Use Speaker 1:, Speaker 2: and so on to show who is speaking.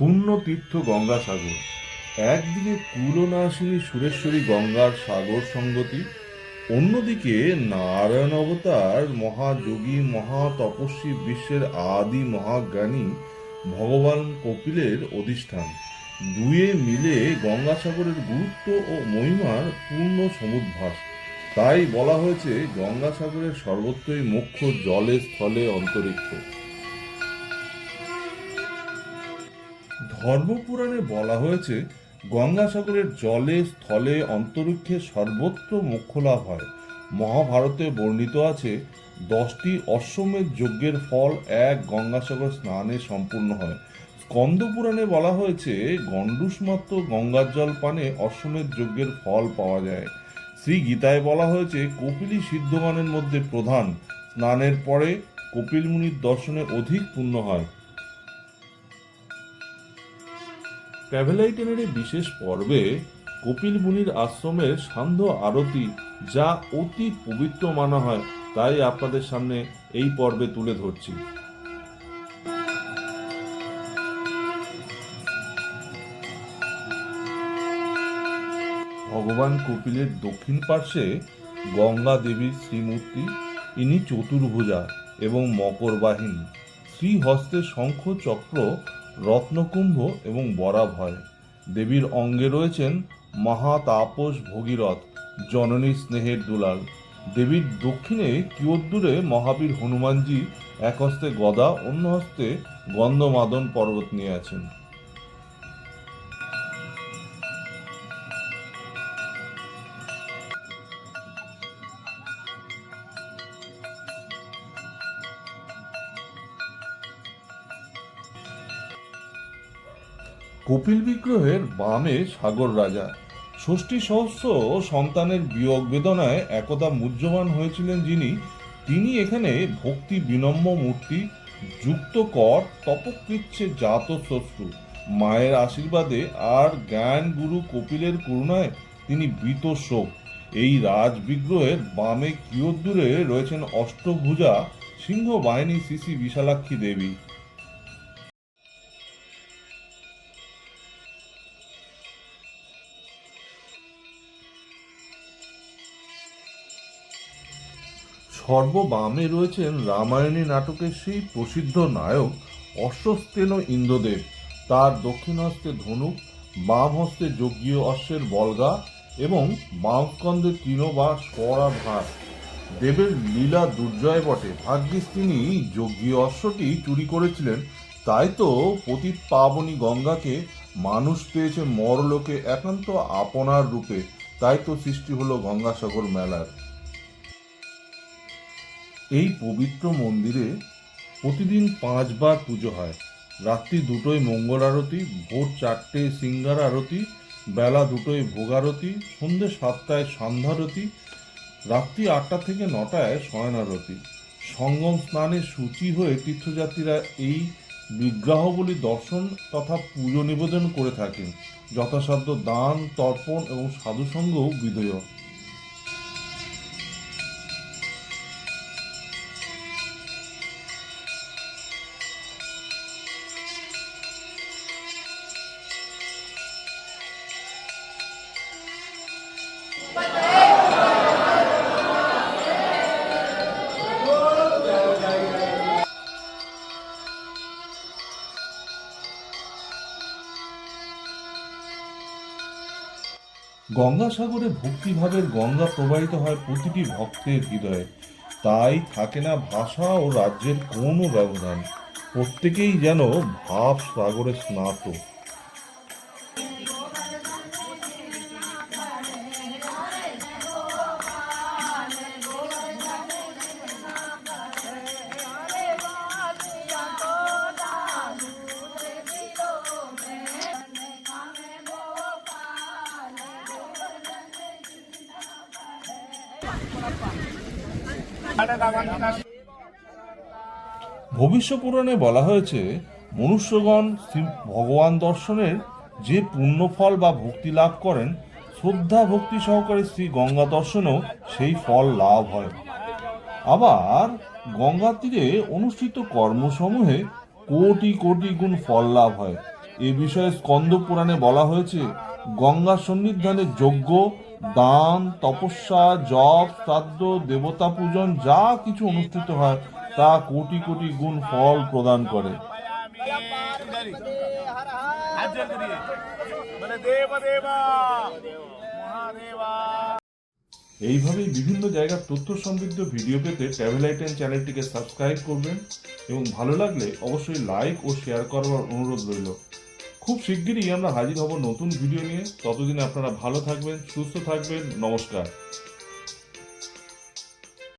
Speaker 1: পুণ্যতীর্থ গঙ্গাসাগর। একদিকে কুলনাশিনী সুরেশ্বরী গঙ্গার সাগর সঙ্গতি, অন্যদিকে নারায়ণ অবতার, মহাযোগী, মহাতপস্বী বিশ্বের আদি মহাজ্ঞানী ভগবান কপিলের অধিষ্ঠান। দুয়ে মিলে গঙ্গাসাগরের গুরুত্ব ও মহিমার পূর্ণ সমুদ্ভাস। তাই বলা হয়েছে গঙ্গাসাগরের সর্বত্রই মুখ্য জলে স্থলে অন্তরিক্ষে। ধর্মপুরাণে বলা হয়েছে, গঙ্গাসাগরের জলে, স্থলে, অন্তরিক্ষে সর্বত্র মোক্ষ লাভ হয়। মহাভারতে বর্ণিত আছে, দশটি অশ্বমেধ যজ্ঞের ফল এক গঙ্গাসাগর স্নানে সম্পূর্ণ হয়। স্কন্দ পুরাণে বলা হয়েছে গণ্ডুসমাত্র গঙ্গার জল পানে অশ্বমেধ যজ্ঞের ফল পাওয়া যায়। শ্রী গীতায় বলা হয়েছে কপিলি সিদ্ধগণের মধ্যে প্রধান। স্নানের পরে কপিল মুনির দর্শনে অধিক পুণ্য হয়। ট্রাভেলাইটেনের এই বিশেষ পর্বে কপিল মুনির আশ্রমের সান্ধ্য আরতি যা অতি পবিত্র মানা হয়, তাই আপনাদের সামনে এই পর্বে তুলে ধরছি। ভগবান কপিলের দক্ষিণ পার্শ্বে গঙ্গা দেবীর শ্রীমূর্তি, ইনি চতুর্ভুজা এবং মকর বাহিনী শ্রীহস্তে শঙ্খ চক্র রত্নকুম্ভ এবং বরাভয়। দেবীর অঙ্গে রয়েছেন মহাতাপস ভগীরথ, জননী স্নেহের দুলাল। দেবীর দক্ষিণে কিয়দ্দূরে মহাবীর হনুমানজি এক হস্তে গদা অন্য হস্তে গন্ধমাদন পর্বত নিয়ে আছেন। কপিল বিগ্রহের বামে সাগর রাজা। ষষ্ঠী সহস্র সন্তানের বিয়োগ বেদনায় একদা মুহ্যমান হয়েছিলেন যিনি, তিনি এখানে ভক্তি বিনম্র মূর্তি, যুক্ত কর, তপকৃচ্ছে জাত শ্বশ্রু মায়ের আশীর্বাদে আর জ্ঞান গুরু কপিলের করুণায় তিনি বীত শোক। এই রাজ বিগ্রহের বামে কিয়দ্দূরে রয়েছেন অষ্টভুজা সিংহ বাহিনী শ্রী বিশালাক্ষী দেবী। সর্ববামে রয়েছেন রামায়ণী নাটকের সেই প্রসিদ্ধ নায়ক অশ্বস্তেন ইন্দ্রদেব। তার দক্ষিণ হস্তে ধনুক বাম হস্তে যজ্ঞীয় অশ্বের বলগা এবং বাম স্কন্ধে তৃণ বা স্বরা দেবের লীলা দুর্জয় বটে। ভাগ্যিস তিনি যজ্ঞীয় অশ্বটি চুরি করেছিলেন। তাই তো পতিত পাবনী গঙ্গাকে মানুষ পেয়েছে মরলোকে একান্ত আপনার রূপে। তাই তো সৃষ্টি হলো গঙ্গাসাগর মেলার। এই পবিত্র মন্দিরে প্রতিদিন পাঁচবার পুজো হয়। রাত্রি দুটোয় মঙ্গল আরতি, ভোর চারটে সিঙ্গার আরতি, বেলা দুটোয় ভোগ আরতি, সন্ধ্যে সাতটায় সন্ধ্যারতি রাত্রি আটটা থেকে নটায় শয়ন আরতি। সঙ্গম স্নানে সূচি হয়ে তীর্থযাত্রীরা এই বিগ্রহবলী দর্শন তথা পুজো নিবেদন করে থাকেন। যথাসাধ্য দান, তর্পণ এবং সাধুসঙ্গও বিধেয়। গঙ্গাসাগরে ভক্তিভাবের গঙ্গা প্রবাহিত হয় প্রতিটি ভক্তের হৃদয়ে। তাই থাকে না ভাষা ও রাজ্যের কোনো ব্যবধান। প্রত্যেকেই যেন ভাব সাগরে স্নাত। ভবিষ্য পুরাণে বলা হয়েছে, মনুষ্যগণ শ্রী ভগবান দর্শনের যে পুণ্যফল বা ভক্তি লাভ করেন, শ্রদ্ধা ভক্তি সহকারে শ্রী গঙ্গা দর্শনেও সেই ফল লাভ হয়। আবার গঙ্গা তীরে অনুষ্ঠিত কর্মসমূহে কোটি কোটি গুণ ফল লাভ হয়। এ বিষয়ে স্কন্দ পুরাণে বলা হয়েছে, গঙ্গা সন্নিধানে যজ্ঞ দান, তপস্যা, জপ, শ্রাদ্ধ, দেবতা পূজন, যা কিছু অনুষ্ঠিত হয়, তা কোটি কোটি গুণ ফল প্রদান করে। এইভাবেই বিভিন্ন জায়গার তথ্য সমৃদ্ধ ভিডিও পেতে ট্রাভেল আইটেন চ্যানেলটিকে সাবস্ক্রাইব করবেন এবং ভালো লাগলে অবশ্যই লাইক ও শেয়ার করবার অনুরোধ রইল। খুব শিগগিরই আমরা হাজির হব নতুন ভিডিও নিয়ে। ততদিন আপনারা ভালো থাকবেন, সুস্থ থাকবেন। নমস্কার।